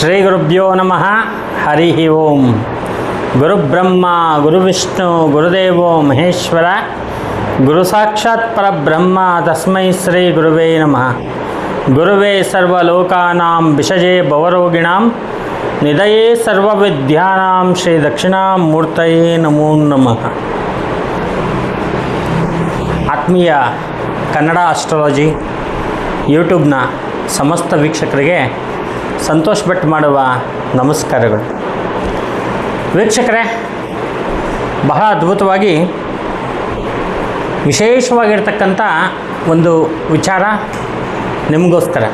ಶ್ರೀ ಗುರುಭ್ಯೋ ನಮಃ. ಹರಿ ಓಂ. ಗುರುಬ್ರಹ್ಮ, ಗುರುವಿಷ್ಣು, ಗುರುದೇವೋ ಮಹೇಶ್ವರ, ಗುರು ಸಾಕ್ಷಾತ್ ಪರಬ್ರಹ್ಮ, ತಸ್ಮೈ ಶ್ರೀ ಗುರುವೇ ನಮಃ. ಗುರುವೇ ಸರ್ವಲೋಕಾನಾಂ ವಿಷಜೇ ಭವರೋಗಿಣಾಂ ನಿಧಯೇ ಸರ್ವವಿದ್ಯಾನಾಂ ಶ್ರೀ ದಕ್ಷಿಣಾಮೂರ್ತಯೇ ನಮೋ ನಮಃ. ಆತ್ಮೀಯ ಕನ್ನಡ ಆಸ್ಟ್ರಾಲಜಿ ಯೂಟ್ಯೂಬ್ನ ಸಮಸ್ತ ವೀಕ್ಷಕರಿಗೆ ಸಂತೋಷ್ ಭಟ್ ಮಾಡುವ ನಮಸ್ಕಾರಗಳು. ವೀಕ್ಷಕರೇ, ಬಹಳ ಅದ್ಭುತವಾಗಿ ವಿಶೇಷವಾಗಿರ್ತಕ್ಕಂಥ ಒಂದು ವಿಚಾರ ನಿಮಗೋಸ್ಕರ.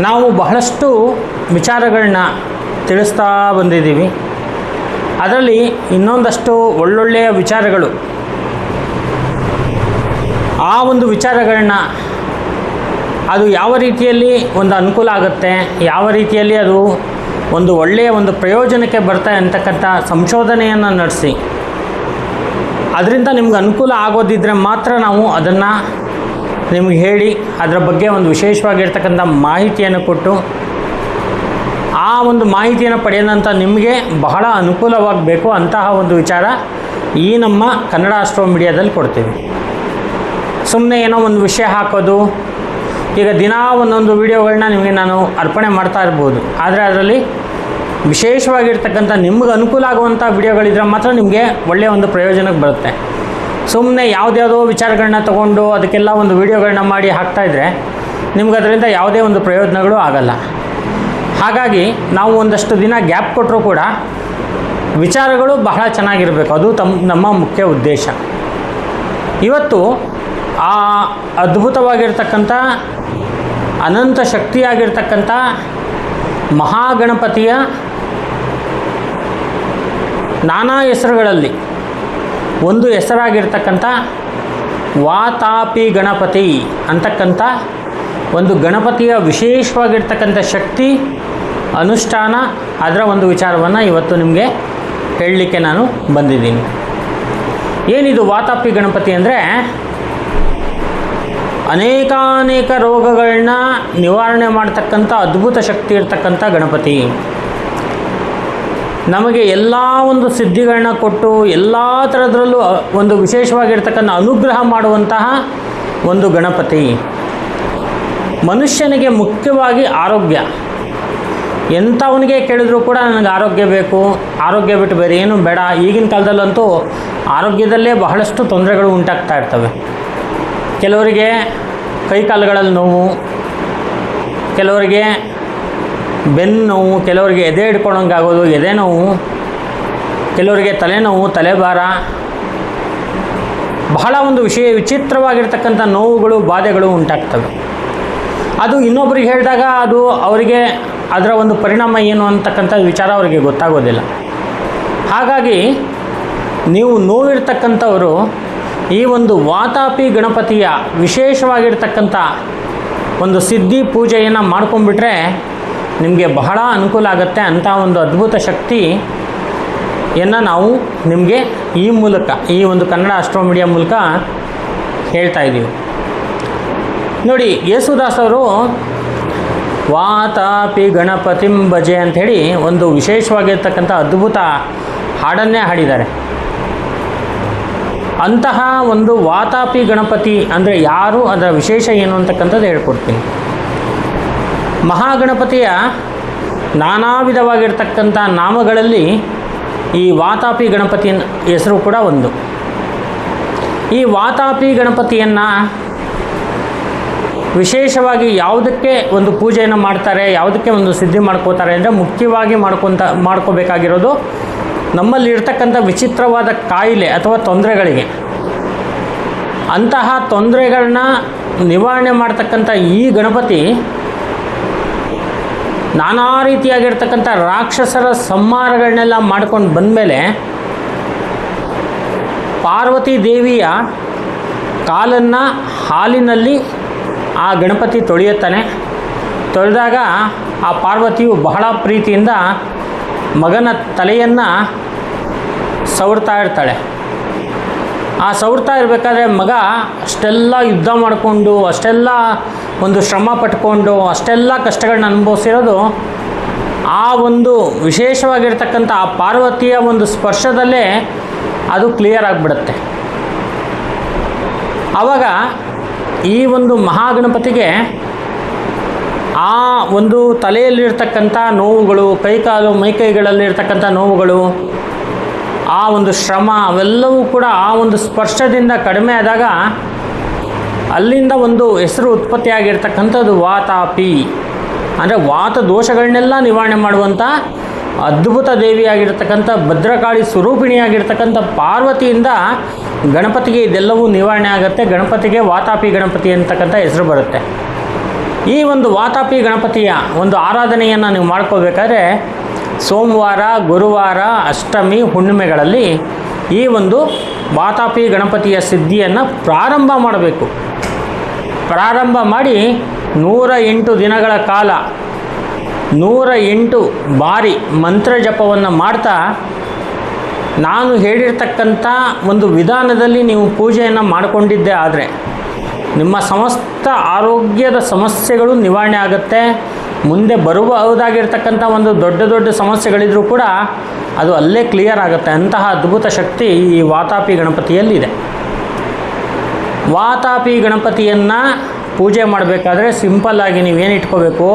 ನಾವು ಬಹಳಷ್ಟು ವಿಚಾರಗಳನ್ನ ತಿಳಿಸ್ತಾ ಬಂದಿದ್ದೀವಿ. ಅದರಲ್ಲಿ ಇನ್ನೊಂದಷ್ಟು ಒಳ್ಳೊಳ್ಳೆಯ ವಿಚಾರಗಳು. ಆ ಒಂದು ವಿಚಾರಗಳನ್ನ ಅದು ಯಾವ ರೀತಿಯಲ್ಲಿ ಒಂದು ಅನುಕೂಲ ಆಗುತ್ತೆ, ಯಾವ ರೀತಿಯಲ್ಲಿ ಅದು ಒಂದು ಒಳ್ಳೆಯ ಒಂದು ಪ್ರಯೋಜನಕ್ಕೆ ಬರ್ತಾ ಅಂತಕ್ಕಂಥ ಸಂಶೋಧನೆಯನ್ನು ನಡೆಸಿ. ಅದರಿಂದ ನಿಮ್ಗೆ ಅನುಕೂಲ ಆಗೋದಿದ್ದರೆ ಮಾತ್ರ ನಾವು ಅದನ್ನು ನಿಮಗೆ ಹೇಳಿ ಅದರ ಬಗ್ಗೆ ಒಂದು ವಿಶೇಷವಾಗಿರ್ತಕ್ಕಂಥ ಮಾಹಿತಿಯನ್ನು ಕೊಟ್ಟು, ಆ ಒಂದು ಮಾಹಿತಿಯನ್ನು ಪಡೆಯದಂಥ ನಿಮಗೆ ಬಹಳ ಅನುಕೂಲವಾಗಬೇಕು ಅಂತಹ ಒಂದು ವಿಚಾರ ಈ ನಮ್ಮ ಕನ್ನಡ ಆಸ್ಟ್ರೋ ಮೀಡಿಯಾದಲ್ಲಿ ಕೊಡ್ತೀವಿ. ಸುಮ್ಮನೆ ಏನೋ ಒಂದು ವಿಷಯ ಹಾಕೋದು ಈಗ ದಿನಾ ಒಂದೊಂದು ವಿಡಿಯೋಗಳನ್ನ ನಿಮಗೆ ನಾನು ಅರ್ಪಣೆ ಮಾಡ್ತಾ ಇರ್ಬೋದು. ಆದರೆ ಅದರಲ್ಲಿ ವಿಶೇಷವಾಗಿರ್ತಕ್ಕಂಥ ನಿಮ್ಗೆ ಅನುಕೂಲ ಆಗುವಂಥ ವಿಡಿಯೋಗಳಿದ್ರೆ ಮಾತ್ರ ನಿಮಗೆ ಒಳ್ಳೆಯ ಒಂದು ಪ್ರಯೋಜನಕ್ಕೆ ಬರುತ್ತೆ. ಸುಮ್ಮನೆ ಯಾವುದ್ಯಾವುದೋ ವಿಚಾರಗಳನ್ನ ತೊಗೊಂಡು ಅದಕ್ಕೆಲ್ಲ ಒಂದು ವಿಡಿಯೋಗಳನ್ನ ಮಾಡಿ ಹಾಕ್ತಾಯಿದ್ರೆ ನಿಮ್ಗೆ ಅದರಿಂದ ಯಾವುದೇ ಒಂದು ಪ್ರಯೋಜನಗಳು ಆಗಲ್ಲ. ಹಾಗಾಗಿ ನಾವು ಒಂದಷ್ಟು ದಿನ ಗ್ಯಾಪ್ ಕೊಟ್ಟರೂ ಕೂಡ ವಿಚಾರಗಳು ಬಹಳ ಚೆನ್ನಾಗಿರಬೇಕು. ಅದು ತಮ್ಮ ನಮ್ಮ ಮುಖ್ಯ ಉದ್ದೇಶ. ಇವತ್ತು ಆ ಅದ್ಭುತವಾಗಿರ್ತಕ್ಕಂಥ ಅನಂತ ಶಕ್ತಿಯಾಗಿರ್ತಕ್ಕಂಥ ಮಹಾಗಣಪತಿಯ ನಾನಾ ಹೆಸರುಗಳಲ್ಲಿ ಒಂದು ಹೆಸರಾಗಿರ್ತಕ್ಕಂಥ ವಾತಾಪಿ ಗಣಪತಿ ಅಂತಕ್ಕಂಥ ಒಂದು ಗಣಪತಿಯ ವಿಶೇಷವಾಗಿರ್ತಕ್ಕಂಥ ಶಕ್ತಿ, ಅನುಷ್ಠಾನ ಅದರ ಒಂದು ವಿಚಾರವನ್ನು ಇವತ್ತು ನಿಮಗೆ ಹೇಳಲಿಕ್ಕೆ ನಾನು ಬಂದಿದ್ದೀನಿ. ಏನಿದು ವಾತಾಪಿ ಗಣಪತಿ ಅಂದರೆ ಅನೇಕಾನೇಕ ರೋಗಗಳನ್ನ ನಿವಾರಣೆ ಮಾಡ್ತಕ್ಕಂಥ ಅದ್ಭುತ ಶಕ್ತಿ ಇರ್ತಕ್ಕಂಥ ಗಣಪತಿ. ನಮಗೆ ಎಲ್ಲ ಒಂದು ಸಿದ್ಧಿಗಳನ್ನ ಕೊಟ್ಟು ಎಲ್ಲ ಥರದ್ರಲ್ಲೂ ಒಂದು ವಿಶೇಷವಾಗಿರ್ತಕ್ಕಂಥ ಅನುಗ್ರಹ ಮಾಡುವಂತಹ ಒಂದು ಗಣಪತಿ. ಮನುಷ್ಯನಿಗೆ ಮುಖ್ಯವಾಗಿ ಆರೋಗ್ಯ. ಎಂಥವನಿಗೆ ಕೇಳಿದರೂ ಕೂಡ ನನಗೆ ಆರೋಗ್ಯ ಬೇಕು, ಆರೋಗ್ಯ ಬಿಟ್ಟು ಬೇರೆ ಏನೂ ಬೇಡ. ಈಗಿನ ಕಾಲದಲ್ಲಂತೂ ಆರೋಗ್ಯದಲ್ಲೇ ಬಹಳಷ್ಟು ತೊಂದರೆಗಳು ಉಂಟಾಗ್ತಾ ಇರ್ತವೆ. ಕೆಲವರಿಗೆ ಕೈಕಾಲುಗಳಲ್ಲಿ ನೋವು, ಕೆಲವರಿಗೆ ಬೆನ್ನು ನೋವು, ಕೆಲವರಿಗೆ ಎದೆ ಹಿಡ್ಕೊಳಂಗೆ ಆಗೋದು, ಎದೆ ನೋವು, ಕೆಲವರಿಗೆ ತಲೆನೋವು ತಲೆಭಾರ, ಬಹಳ ಒಂದು ವಿಷಯ ವಿಚಿತ್ರವಾಗಿರ್ತಕ್ಕಂಥ ನೋವುಗಳು, ಬಾಧೆಗಳು ಉಂಟಾಗ್ತವೆ. ಅದು ಇನ್ನೊಬ್ಬರಿಗೆ ಹೇಳಿದಾಗ ಅದು ಅವರಿಗೆ ಅದರ ಒಂದು ಪರಿಣಾಮ ಏನು ಅಂತಕ್ಕಂಥ ವಿಚಾರ ಅವರಿಗೆ ಗೊತ್ತಾಗೋದಿಲ್ಲ. ಹಾಗಾಗಿ ನೀವು ನೋವಿರ್ತಕ್ಕಂಥವರು ಈ ಒಂದು ವಾತಾಪಿ ಗಣಪತಿಯ ವಿಶೇಷವಾಗಿರ್ತಕ್ಕಂಥ ಒಂದು ಸಿದ್ಧಿ ಪೂಜೆಯನ್ನು ಮಾಡ್ಕೊಂಡ್ಬಿಟ್ರೆ ನಿಮಗೆ ಬಹಳ ಅನುಕೂಲ ಆಗುತ್ತೆ ಅಂಥ ಒಂದು ಅದ್ಭುತ ಶಕ್ತಿಯನ್ನು ನಾವು ನಿಮಗೆ ಈ ಮೂಲಕ, ಈ ಒಂದು ಕನ್ನಡ ಅಸ್ಟ್ರೋ ಮೀಡಿಯಾ ಮೂಲಕ ಹೇಳ್ತಾ ಇದ್ದೀವಿ. ನೋಡಿ, ಯೇಸುದಾಸ್ ಅವರು ವಾತಾಪಿ ಗಣಪತಿಂ ಭಜೆ ಅಂಥೇಳಿ ಒಂದು ವಿಶೇಷವಾಗಿರ್ತಕ್ಕಂಥ ಅದ್ಭುತ ಹಾಡನ್ನೇ ಹಾಡಿದ್ದಾರೆ. ಅಂತಹ ಒಂದು ವಾತಾಪಿ ಗಣಪತಿ ಅಂದರೆ ಯಾರು ಅದರ ವಿಶೇಷ ಏನು ಅಂತಕ್ಕಂಥದ್ದು ಹೇಳ್ಕೊಡ್ತೀನಿ. ಮಹಾಗಣಪತಿಯ ನಾನಾ ವಿಧವಾಗಿರ್ತಕ್ಕಂಥ ನಾಮಗಳಲ್ಲಿ ಈ ವಾತಾಪಿ ಗಣಪತಿಯ ಹೆಸರು ಕೂಡ ಒಂದು. ಈ ವಾತಾಪಿ ಗಣಪತಿಯನ್ನು ವಿಶೇಷವಾಗಿ ಯಾವುದಕ್ಕೆ ಒಂದು ಪೂಜೆಯನ್ನು ಮಾಡ್ತಾರೆ, ಯಾವುದಕ್ಕೆ ಒಂದು ಸಿದ್ಧಿ ಮಾಡ್ಕೋತಾರೆ ಅಂದರೆ ಮುಖ್ಯವಾಗಿ ಮಾಡ್ಕೊತ, ಮಾಡ್ಕೋಬೇಕಾಗಿರೋದು ನಮ್ಮಲ್ಲಿ ಇರ್ತಕ್ಕಂಥ ವಿಚಿತ್ರವಾದ ಕಾಯಿಲೆ ಅಥವಾ ತೊಂದರೆಗಳಿಗೆ, ಅಂತಹ ತೊಂದರೆಗಳನ್ನ ನಿವಾರಣೆ ಮಾಡ್ತಕ್ಕಂಥ ಈ ಗಣಪತಿ ನಾನಾ ರೀತಿಯಾಗಿರ್ತಕ್ಕಂಥ ರಾಕ್ಷಸರ ಸಂಹಾರಗಳನ್ನೆಲ್ಲ ಮಾಡ್ಕೊಂಡು ಬಂದಮೇಲೆ ಪಾರ್ವತಿ ದೇವಿಯ ಕಾಲನ್ನು ಹಾಲಿನಲ್ಲಿ ಆ ಗಣಪತಿ ತೊಳೆಯುತ್ತಾನೆ. ತೊಳೆದಾಗ ಆ ಪಾರ್ವತಿಯು ಬಹಳ ಪ್ರೀತಿಯಿಂದ ಮಗನ ತಲೆಯನ್ನು ಸವರ್ತಾ ಇರ್ತಾಳೆ. ಆ ಸವರ್ತಾ ಇರಬೇಕಾದ್ರೆ ಮಗ ಅಷ್ಟೆಲ್ಲ ಯುದ್ಧ ಮಾಡಿಕೊಂಡು, ಅಷ್ಟೆಲ್ಲ ಒಂದು ಶ್ರಮ ಪಟ್ಕೊಂಡು, ಅಷ್ಟೆಲ್ಲ ಕಷ್ಟಗಳನ್ನ ಅನುಭವಿಸಿರೋದು ಆ ಒಂದು ವಿಶೇಷವಾಗಿರ್ತಕ್ಕಂಥ ಆ ಪಾರ್ವತಿಯ ಒಂದು ಸ್ಪರ್ಶದಲ್ಲೇ ಅದು ಕ್ಲಿಯರ್ ಆಗಿಬಿಡುತ್ತೆ. ಆವಾಗ ಈ ಒಂದು ಮಹಾಗಣಪತಿಗೆ ಆ ಒಂದು ತಲೆಯಲ್ಲಿರ್ತಕ್ಕಂಥ ನೋವುಗಳು, ಕೈಕಾಲು, ಮೈಕೈಗಳಲ್ಲಿರ್ತಕ್ಕಂಥ ನೋವುಗಳು, ಆ ಒಂದು ಶ್ರಮ ಅವೆಲ್ಲವೂ ಕೂಡ ಆ ಒಂದು ಸ್ಪರ್ಶದಿಂದ ಕಡಿಮೆ ಆದಾಗ ಅಲ್ಲಿಂದ ಒಂದು ಹೆಸರು ಉತ್ಪತ್ತಿಯಾಗಿರ್ತಕ್ಕಂಥದ್ದು ವಾತಾಪಿ ಅಂದರೆ ವಾತ ದೋಷಗಳನ್ನೆಲ್ಲ ನಿವಾರಣೆ ಮಾಡುವಂಥ ಅದ್ಭುತ ದೇವಿಯಾಗಿರ್ತಕ್ಕಂಥ ಭದ್ರಕಾಳಿ ಸ್ವರೂಪಿಣಿಯಾಗಿರ್ತಕ್ಕಂಥ ಪಾರ್ವತಿಯಿಂದ ಗಣಪತಿಗೆ ಇದೆಲ್ಲವೂ ನಿವಾರಣೆ ಆಗುತ್ತೆ. ಗಣಪತಿಗೆ ವಾತಾಪಿ ಗಣಪತಿ ಅಂತಕ್ಕಂಥ ಹೆಸರು ಬರುತ್ತೆ. ಈ ಒಂದು ವಾತಾಪಿ ಗಣಪತಿಯ ಒಂದು ಆರಾಧನೆಯನ್ನು ನೀವು ಮಾಡ್ಕೋಬೇಕಾದ್ರೆ ಸೋಮವಾರ, ಗುರುವಾರ, ಅಷ್ಟಮಿ ಹುಣ್ಣಿಮೆಗಳಲ್ಲಿ ಈ ಒಂದು ವಾತಾಪಿ ಗಣಪತಿಯ ಸಿದ್ಧಿಯನ್ನು ಪ್ರಾರಂಭ ಮಾಡಬೇಕು. ಪ್ರಾರಂಭ ಮಾಡಿ ನೂರ ಎಂಟು ದಿನಗಳ ಕಾಲ ನೂರ ಎಂಟು ಬಾರಿ ಮಂತ್ರ ಜಪವನ್ನು ಮಾಡ್ತಾ ನಾನು ಹೇಳಿರ್ತಕ್ಕಂಥ ಒಂದು ವಿಧಾನದಲ್ಲಿ ನೀವು ಪೂಜೆಯನ್ನು ಮಾಡಿಕೊಂಡಿದ್ದೆ ಆದರೆ ನಿಮ್ಮ ಸಮಸ್ತ ಆರೋಗ್ಯದ ಸಮಸ್ಯೆಗಳು ನಿವಾರಣೆ ಆಗುತ್ತೆ. ಮುಂದೆ ಬರಬಹುದಾಗಿರ್ತಕ್ಕಂಥ ಒಂದು ದೊಡ್ಡ ದೊಡ್ಡ ಸಮಸ್ಯೆಗಳಿದ್ರೂ ಕೂಡ ಅದು ಅಲ್ಲೇ ಕ್ಲಿಯರ್ ಆಗುತ್ತೆ. ಅಂತಹ ಅದ್ಭುತ ಶಕ್ತಿ ಈ ವಾತಾಪಿ ಗಣಪತಿಯಲ್ಲಿದೆ ವಾತಾಪಿ ಗಣಪತಿಯನ್ನು ಪೂಜೆ ಮಾಡಬೇಕಾದ್ರೆ ಸಿಂಪಲ್ಲಾಗಿ ನೀವೇನು ಇಟ್ಕೋಬೇಕು?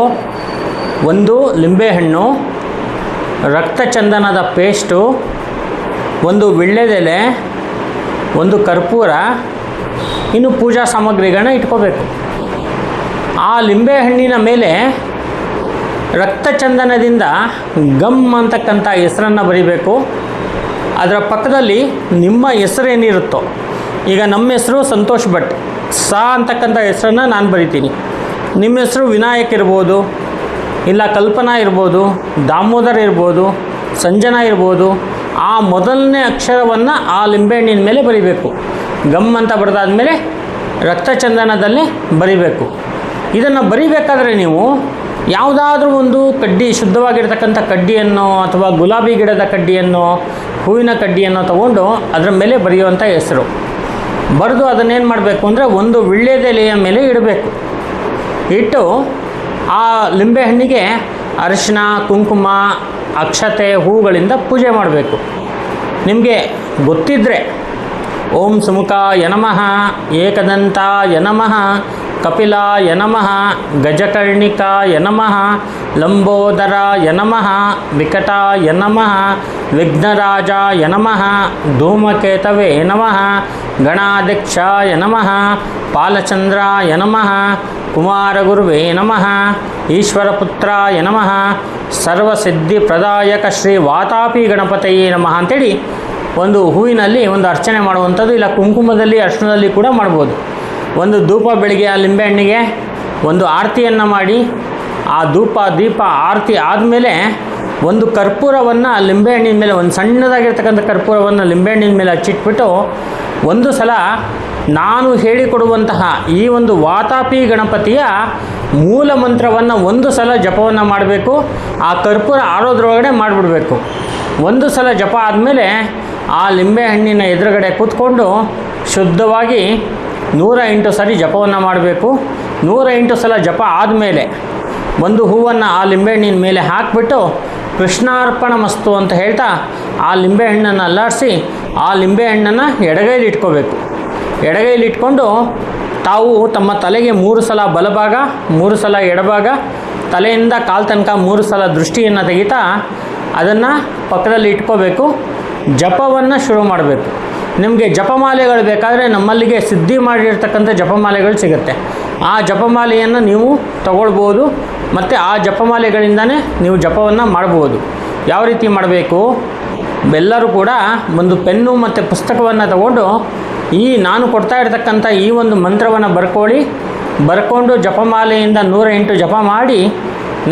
ಒಂದು ಲಿಂಬೆಹಣ್ಣು ರಕ್ತಚಂದನದ ಪೇಸ್ಟು ಒಂದು ವಿಳ್ಳೆದೆಲೆ, ಒಂದು ಕರ್ಪೂರ ಇನ್ನು ಪೂಜಾ ಸಾಮಗ್ರಿಗಳನ್ನ ಇಟ್ಕೋಬೇಕು. ಆ ಲಿಂಬೆಹಣ್ಣಿನ ಮೇಲೆ ರಕ್ತ ಚಂದನದಿಂದ ಗಮ್ ಅಂತಕ್ಕಂಥ ಹೆಸರನ್ನು ಬರಿಬೇಕು. ಅದರ ಪಕ್ಕದಲ್ಲಿ ನಿಮ್ಮ ಹೆಸರೇನಿರುತ್ತೋ, ಈಗ ನಮ್ಮ ಹೆಸರು ಸಂತೋಷ್ ಭಟ್, ಸಾ ಅಂತಕ್ಕಂಥ ಹೆಸರನ್ನು ನಾನು ಬರಿತೀನಿ. ನಿಮ್ಮ ಹೆಸರು ವಿನಾಯಕ್ ಇರ್ಬೋದು, ಇಲ್ಲ ಕಲ್ಪನಾ ಇರ್ಬೋದು, ದಾಮೋದರ್ ಇರ್ಬೋದು, ಸಂಜನಾ ಇರ್ಬೋದು, ಆ ಮೊದಲನೇ ಅಕ್ಷರವನ್ನು ಆ ಲಿಂಬೆಹಣ್ಣಿನ ಮೇಲೆ ಬರಿಬೇಕು. ಗಮ್ ಅಂತ ಬರೆದಾದಮೇಲೆ ರಕ್ತಚಂದನದಲ್ಲಿ ಬರಿಬೇಕು. ಇದನ್ನು ಬರಿಬೇಕಾದ್ರೆ ನೀವು ಯಾವುದಾದ್ರೂ ಒಂದು ಕಡ್ಡಿ, ಶುದ್ಧವಾಗಿರ್ತಕ್ಕಂಥ ಕಡ್ಡಿಯನ್ನು ಅಥವಾ ಗುಲಾಬಿ ಗಿಡದ ಕಡ್ಡಿಯನ್ನು, ಹೂವಿನ ಕಡ್ಡಿಯನ್ನು ತಗೊಂಡು ಅದರ ಮೇಲೆ ಬರೆಯುವಂಥ ಹೆಸರು. ಬರೆದು ಅದನ್ನೇನು ಮಾಡಬೇಕು ಅಂದರೆ ಒಂದು ವಿಳ್ಳೆದೆಲೆಯ ಮೇಲೆ ಇಡಬೇಕು. ಇಟ್ಟು ಆ ಲಿಂಬೆಹಣ್ಣಿಗೆ ಅರಿಶಿನ ಕುಂಕುಮ, ಅಕ್ಷತೆ, ಹೂಗಳಿಂದ ಪೂಜೆ ಮಾಡಬೇಕು. ನಿಮಗೆ ಗೊತ್ತಿದ್ದರೆ ಓಂ ಸುಮುಖಾಯ ನಮಃ ಏಕದಂತಾಯ ನಮಃ ಕಪಿಲಾಯ ನಮಃ ಗಜಕರ್ಣಿಕಾಯ ನಮಃ ಲಂಬೋದರಾಯ ನಮಃ ವಿಕಟಾಯ ನಮಃ ವಿಘ್ನರಾಜಾಯ ನಮಃ ಧೂಮಕೇತವೇ ನಮಃ ಗಣಾಧ್ಯಕ್ಷಾಯ ನಮಃ ಪಾಲಚಂದ್ರಾಯ ನಮಃ ಕುಮಾರಗುರುವೇ ನಮಃ ಈಶ್ವರಪುತ್ರಾಯ ನಮಃ ಸರ್ವಸಿದ್ಧಿಪ್ರದಾಯಕ ಶ್ರೀ ವಾತಾಪಿ ಗಣಪತಯೇ ನಮಃ ಅಂತೇಳಿ ಒಂದು ಹೂವಿನಲ್ಲಿ ಒಂದು ಅರ್ಚನೆ ಮಾಡುವಂಥದ್ದು ಇಲ್ಲ ಕುಂಕುಮದಲ್ಲಿ, ಅರ್ಶನದಲ್ಲಿ ಕೂಡ ಮಾಡ್ಬೋದು. ಒಂದು ಧೂಪ ಬೆಳಗ್ಗೆ ಆ ಲಿಂಬೆಹಣ್ಣಿಗೆ ಒಂದು ಆರತಿಯನ್ನು ಮಾಡಿ, ಆ ಧೂಪ, ದೀಪ, ಆರತಿ ಆದಮೇಲೆ ಒಂದು ಕರ್ಪೂರವನ್ನು ಆ ಲಿಂಬೆಹಣ್ಣಿನ ಮೇಲೆ, ಒಂದು ಸಣ್ಣದಾಗಿರ್ತಕ್ಕಂಥ ಕರ್ಪೂರವನ್ನು ಲಿಂಬೆಹಣ್ಣಿನ ಮೇಲೆ ಹಚ್ಚಿಟ್ಬಿಟ್ಟು ಒಂದು ಸಲ ನಾನು ಹೇಳಿಕೊಡುವಂತಹ ಈ ಒಂದು ವಾತಾಪಿ ಗಣಪತಿಯ ಮೂಲ ಮಂತ್ರವನ್ನು ಒಂದು ಸಲ ಜಪವನ್ನು ಮಾಡಬೇಕು, ಆ ಕರ್ಪೂರ ಆರೋದ್ರೊಳಗಡೆ ಮಾಡಿಬಿಡಬೇಕು. ಒಂದು ಸಲ ಜಪ ಆದಮೇಲೆ ಆ ಲಿಂಬೆಹಣ್ಣಿನ ಎದುರುಗಡೆ ಕೂತ್ಕೊಂಡು ಶುದ್ಧವಾಗಿ ನೂರ ಎಂಟು ಸರಿ ಜಪವನ್ನು ಮಾಡಬೇಕು. ನೂರ ಎಂಟು ಸಲ ಜಪ ಆದಮೇಲೆ ಒಂದು ಹೂವನ್ನು ಆ ಲಿಂಬೆಹಣ್ಣಿನ ಮೇಲೆ ಹಾಕಿಬಿಟ್ಟು ಕೃಷ್ಣಾರ್ಪಣ ಮಸ್ತು ಅಂತ ಹೇಳ್ತಾ ಆ ಲಿಂಬೆಹಣ್ಣನ್ನು ಅಲ್ಲಾಡಿಸಿ ಆ ಲಿಂಬೆಹಣ್ಣನ್ನು ಎಡಗೈಲಿ ಇಟ್ಕೋಬೇಕು. ಎಡಗೈಲಿ ಇಟ್ಕೊಂಡು ತಾವು ತಮ್ಮ ತಲೆಗೆ ಮೂರು ಸಲ ಬಲಭಾಗ, ಮೂರು ಸಲ ಎಡಭಾಗ, ತಲೆಯಿಂದ ಕಾಲು ತನಕ ಮೂರು ಸಲ ದೃಷ್ಟಿಯನ್ನು ತೆಗಿತಾ ಅದನ್ನು ಪಕ್ಕದಲ್ಲಿ ಇಟ್ಕೋಬೇಕು. ಜಪವನ್ನು ಶುರು ಮಾಡಬೇಕು. ನಿಮಗೆ ಜಪಮಾಲೆಗಳು ಬೇಕಾದರೆ ನಮ್ಮಲ್ಲಿಗೆ ಸಿದ್ಧಿ ಮಾಡಿರ್ತಕ್ಕಂಥ ಜಪಮಾಲೆಗಳು ಸಿಗುತ್ತೆ. ಆ ಜಪಮಾಲೆಯನ್ನು ನೀವು ತಗೊಳ್ಬೋದು, ಮತ್ತು ಆ ಜಪಮಾಲೆಗಳಿಂದನೇ ನೀವು ಜಪವನ್ನು ಮಾಡ್ಬೋದು. ಯಾವ ರೀತಿ ಮಾಡಬೇಕು? ಎಲ್ಲರೂ ಕೂಡ ಒಂದು ಪೆನ್ನು ಮತ್ತು ಪುಸ್ತಕವನ್ನು ತಗೊಂಡು ಈ ನಾನು ಕೊಡ್ತಾ ಇರ್ತಕ್ಕಂಥ ಈ ಒಂದು ಮಂತ್ರವನ್ನು ಬರ್ಕೊಳ್ಳಿ. ಬರ್ಕೊಂಡು ಜಪಮಾಲೆಯಿಂದ ನೂರ ಎಂಟು ಜಪ ಮಾಡಿ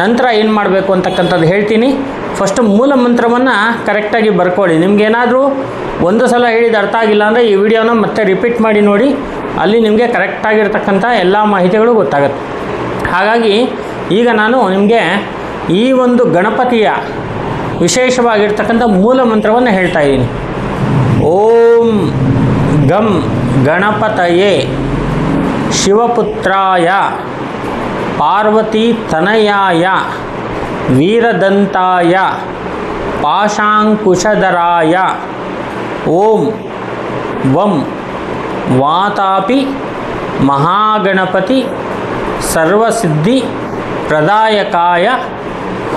ನಂತರ ಏನು ಮಾಡಬೇಕು ಅಂತಕ್ಕಂಥದ್ದು ಹೇಳ್ತೀನಿ. ಫಸ್ಟ್ ಮೂಲ ಮಂತ್ರವನ್ನು ಕರೆಕ್ಟಾಗಿ ಬರ್ಕೊಳ್ಳಿ. ನಿಮಗೇನಾದರೂ ಒಂದು ಸಲ ಹೇಳಿದ ಅರ್ಥ ಆಗಿಲ್ಲ ಅಂದರೆ ಈ ವಿಡಿಯೋನ ಮತ್ತೆ ರಿಪೀಟ್ ಮಾಡಿ ನೋಡಿ. ಅಲ್ಲಿ ನಿಮಗೆ ಕರೆಕ್ಟಾಗಿರ್ತಕ್ಕಂಥ ಎಲ್ಲ ಮಾಹಿತಿಗಳು ಗೊತ್ತಾಗುತ್ತೆ. ಹಾಗಾಗಿ ಈಗ ನಾನು ನಿಮಗೆ ಈ ಒಂದು ಗಣಪತಿಯ ವಿಶೇಷವಾಗಿರ್ತಕ್ಕಂಥ ಮೂಲ ಮಂತ್ರವನ್ನು ಹೇಳ್ತಾ ಇದ್ದೀನಿ. ಓಂ ಗಂ ಗಣಪತಯೇ ಶಿವಪುತ್ರಾಯ ಪಾರ್ವತಿ ತನಯಾಯ ವೀರದಂತಾಯ ಪಾಶಾಂಕುಶಧರಾಯ. ಓಂ ವಂ. ವಾತಾಪಿ ಮಹಾಗಣಪತಿ ಸರ್ವಸಿದ್ಧಿ ಪ್ರದಾಯಕಾಯ.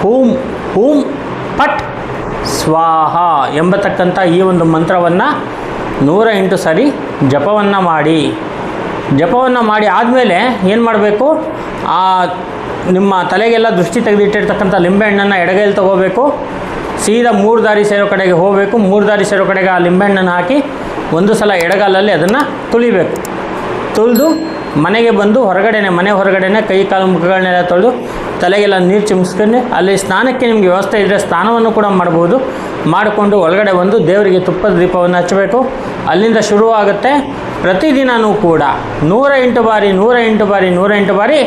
ಹೂಂ ಹೂಂ ಪಟ್. ಸ್ವಾಹ ಎಂಬತಕ್ಕಂಥ ಈ ಒಂದು ಮಂತ್ರವನ್ನು ನೂರ ಎಂಟು ಸರಿ ಜಪವನ್ನು ಮಾಡಿ. ಜಪವನ್ನು ಮಾಡಿ ಆದಮೇಲೆ ಏನು ಮಾಡಬೇಕು? ಆ ನಿಮ್ಮ ತಲೆಗೆಲ್ಲ ದೃಷ್ಟಿ ತೆಗೆದಿಟ್ಟಿರ್ತಕ್ಕಂಥ ಲಿಂಬೆಹಣ್ಣನ್ನು ಎಡಗೈಲಿ ತೊಗೋಬೇಕು. ಸೀದಾ ಮೂರು ದಾರಿ ಸೇರೋ ಕಡೆಗೆ ಹೋಗಬೇಕು. ಮೂರು ದಾರಿ ಸೇರೋ ಕಡೆಗೆ ಆ ಲಿಂಬೆಹಣ್ಣನ್ನು ಹಾಕಿ ಒಂದು ಸಲ ಎಡಗಾಲಲ್ಲಿ ಅದನ್ನು ತುಳಿಬೇಕು. ತುಳಿದು ಮನೆಗೆ ಬಂದು ಹೊರಗಡೆನೆ, ಮನೆ ಹೊರಗಡೆನೆ ಕೈ ಕಾಲು ಮುಖಗಳನ್ನೆಲ್ಲ ತೊಳೆದು ತಲೆಗೆಲ್ಲ ನೀರು ಚಿಮ್ಸ್ಕೊಂಡು ಅಲ್ಲಿ ಸ್ನಾನಕ್ಕೆ ನಿಮಗೆ ವ್ಯವಸ್ಥೆ ಇದ್ದರೆ ಸ್ನಾನವನ್ನು ಕೂಡ ಮಾಡ್ಬೋದು. ಮಾಡಿಕೊಂಡು ಒಳಗಡೆ ಬಂದು ದೇವರಿಗೆ ತುಪ್ಪದ ದೀಪವನ್ನು ಹಚ್ಚಬೇಕು. ಅಲ್ಲಿಂದ ಶುರುವಾಗುತ್ತೆ ಪ್ರತಿದಿನವೂ ಕೂಡ. ನೂರ ಎಂಟು ಬಾರಿ, ನೂರ ಎಂಟು ಬಾರಿ, ನೂರ ಎಂಟು ಬಾರಿ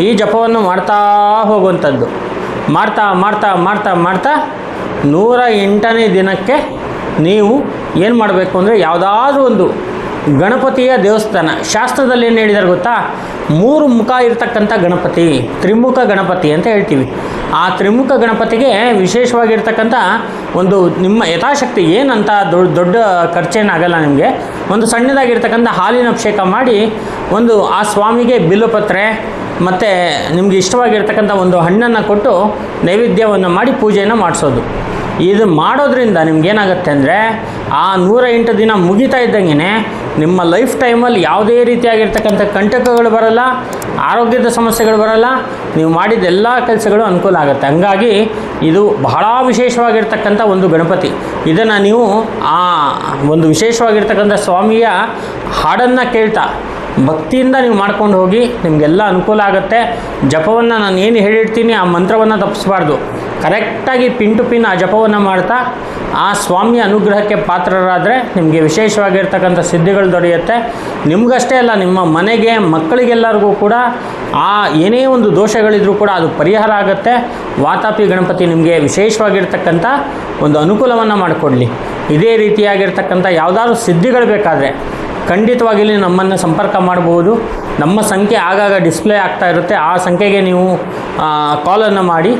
ಈ ಜಪವನ್ನು ಮಾಡ್ತಾ ಹೋಗುವಂಥದ್ದು. ಮಾಡ್ತಾ ಮಾಡ್ತಾ ಮಾಡ್ತಾ ಮಾಡ್ತಾ ನೂರ ಎಂಟನೇ ದಿನಕ್ಕೆ ನೀವು ಏನು ಮಾಡಬೇಕು ಅಂದರೆ ಯಾವುದಾದ್ರೂ ಒಂದು ಗಣಪತಿಯ ದೇವಸ್ಥಾನ. ಶಾಸ್ತ್ರದಲ್ಲಿ ಏನು ಹೇಳಿದಾರೆ ಗೊತ್ತಾ? ಮೂರು ಮುಖ ಇರತಕ್ಕಂಥ ಗಣಪತಿ, ತ್ರಿಮುಖ ಗಣಪತಿ ಅಂತ ಹೇಳ್ತೀವಿ. ಆ ತ್ರಿಮುಖ ಗಣಪತಿಗೆ ವಿಶೇಷವಾಗಿರ್ತಕ್ಕಂಥ ಒಂದು ನಿಮ್ಮ ಯಥಾಶಕ್ತಿ ಏನಂತ ದೊಡ್ಡ ದೊಡ್ಡ ಖರ್ಚೇನಾಗಲ್ಲ ನಿಮಗೆ. ಒಂದು ಸಣ್ಣದಾಗಿರ್ತಕ್ಕಂಥ ಹಾಲಿನ ಅಭಿಷೇಕ ಮಾಡಿ ಒಂದು ಆ ಸ್ವಾಮಿಗೆ ಬಿಲ್ಲುಪತ್ರೆ ಮತ್ತು ನಿಮಗೆ ಇಷ್ಟವಾಗಿರ್ತಕ್ಕಂಥ ಒಂದು ಹಣ್ಣನ್ನು ಕೊಟ್ಟು ನೈವೇದ್ಯವನ್ನು ಮಾಡಿ ಪೂಜೆಯನ್ನು ಮಾಡಿಸೋದು. ಇದು ಮಾಡೋದ್ರಿಂದ ನಿಮ್ಗೇನಾಗುತ್ತೆ ಅಂದರೆ ಆ ನೂರ ಎಂಟು ದಿನ ಮುಗಿತಾ ಇದ್ದಂಗೆ ನಿಮ್ಮ ಲೈಫ್ ಟೈಮಲ್ಲಿ ಯಾವುದೇ ರೀತಿಯಾಗಿರ್ತಕ್ಕಂಥ ಕಂಟಕಗಳು ಬರಲ್ಲ, ಆರೋಗ್ಯದ ಸಮಸ್ಯೆಗಳು ಬರಲ್ಲ, ನೀವು ಮಾಡಿದ ಎಲ್ಲ ಕೆಲಸಗಳು ಅನುಕೂಲ ಆಗುತ್ತೆ. ಹಂಗಾಗಿ ಇದು ಬಹಳ ವಿಶೇಷವಾಗಿರ್ತಕ್ಕಂಥ ಒಂದು ಗಣಪತಿ. ಇದನ್ನು ನೀವು ಆ ಒಂದು ವಿಶೇಷವಾಗಿರ್ತಕ್ಕಂಥ ಸ್ವಾಮಿಯ ಹಾಡನ್ನು ಕೇಳ್ತಾ ಭಕ್ತಿಯಿಂದ ನೀವು ಮಾಡ್ಕೊಂಡು ಹೋಗಿ ನಿಮಗೆಲ್ಲ ಅನುಕೂಲ ಆಗುತ್ತೆ. ಜಪವನ್ನು ನಾನು ಏನು ಹೇಳಿರ್ತೀನಿ ಆ ಮಂತ್ರವನ್ನು ತಪ್ಪಿಸ್ಬಾರ್ದು ಕರೆಕ್ಟಾಗಿ ಪಿನ್ ಟು ಪಿನ್ ಆ ಜಪವನ್ನು ಮಾಡ್ತಾ ಆ ಸ್ವಾಮಿಯ ಅನುಗ್ರಹಕ್ಕೆ ಪಾತ್ರರಾದರೆ ನಿಮಗೆ ವಿಶೇಷವಾಗಿರ್ತಕ್ಕಂಥ ಸಿದ್ಧಿಗಳು ದೊರೆಯುತ್ತೆ. ನಿಮಗಷ್ಟೇ ಅಲ್ಲ, ನಿಮ್ಮ ಮನೆಗೆ, ಮಕ್ಕಳಿಗೆಲ್ಲರಿಗೂ ಕೂಡ ಆ ಏನೇ ಒಂದು ದೋಷಗಳಿದ್ರೂ ಕೂಡ ಅದು ಪರಿಹಾರ ಆಗುತ್ತೆ. ವಾತಾಪಿ ಗಣಪತಿ ನಿಮಗೆ ವಿಶೇಷವಾಗಿರ್ತಕ್ಕಂಥ ಒಂದು ಅನುಕೂಲವನ್ನು ಮಾಡಿಕೊಡಲಿ. ಇದೇ ರೀತಿಯಾಗಿರ್ತಕ್ಕಂಥ ಯಾವುದಾದ್ರು ಸಿದ್ಧಿಗಳು ಬೇಕಾದರೆ ಖಂಡಿತವಾಗಿಲ್ಲಿ ನಮ್ಮನ್ನು ಸಂಪರ್ಕ ಮಾಡಬಹುದು ನಮ್ಮ ಸಂಖ್ಯೆ ಆಗಾಗ ಡಿಸ್ಪ್ಲೇ ಆಗ್ತಾ ಇರುತ್ತೆ. ಆ ಸಂಖ್ಯೆಗೆ ನೀವು ಕಾಲನ್ನು ಮಾಡಿ.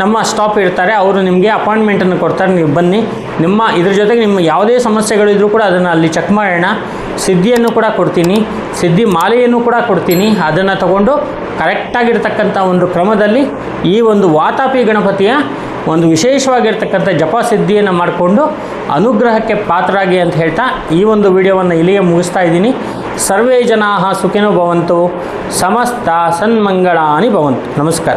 ನಮ್ಮ ಸ್ಟಾಪ್ ಇರ್ತಾರೆ ಅವರು ನಿಮಗೆ ಅಪಾಯಿಂಟ್ಮೆಂಟನ್ನು ಕೊಡ್ತಾರೆ. ನೀವು ಬನ್ನಿ. ನಿಮ್ಮ, ಇದ್ರ ಜೊತೆಗೆ ನಿಮ್ಮ ಯಾವುದೇ ಸಮಸ್ಯೆಗಳಿದ್ರೂ ಕೂಡ ಅದನ್ನು ಅಲ್ಲಿ ಚೆಕ್ ಮಾಡೋಣ. ಸಿದ್ಧಿಯನ್ನು ಕೂಡ ಕೊಡ್ತೀನಿ. ಸಿದ್ಧಿ ಮಾಲೆಯನ್ನು ಕೂಡ ಕೊಡ್ತೀನಿ. ಅದನ್ನು ತಗೊಂಡು ಕರೆಕ್ಟಾಗಿರ್ತಕ್ಕಂಥ ಒಂದು ಕ್ರಮದಲ್ಲಿ ಈ ಒಂದು ವಾತಾಪಿ ಗಣಪತಿಯ ಒಂದು ವಿಶೇಷವಾಗಿರ್ತಕ್ಕಂಥ ಜಪ ಸಿದ್ಧಿಯನ್ನು ಮಾಡಿಕೊಂಡು ಅನುಗ್ರಹಕ್ಕೆ ಪಾತ್ರರಾಗಿ ಅಂತ ಹೇಳ್ತಾ ಈ ಒಂದು ವಿಡಿಯೋವನ್ನು ಇಲ್ಲಿಯೇ ಮುಗಿಸ್ತಾ ಇದ್ದೀನಿ. ಸರ್ವೇ ಜನಾ ಸುಖಿನೋ ಭವಂತು, ಸಮಸ್ತ ಸನ್ಮಂಗಳಾನಿ ಭವಂತು. ನಮಸ್ಕಾರ.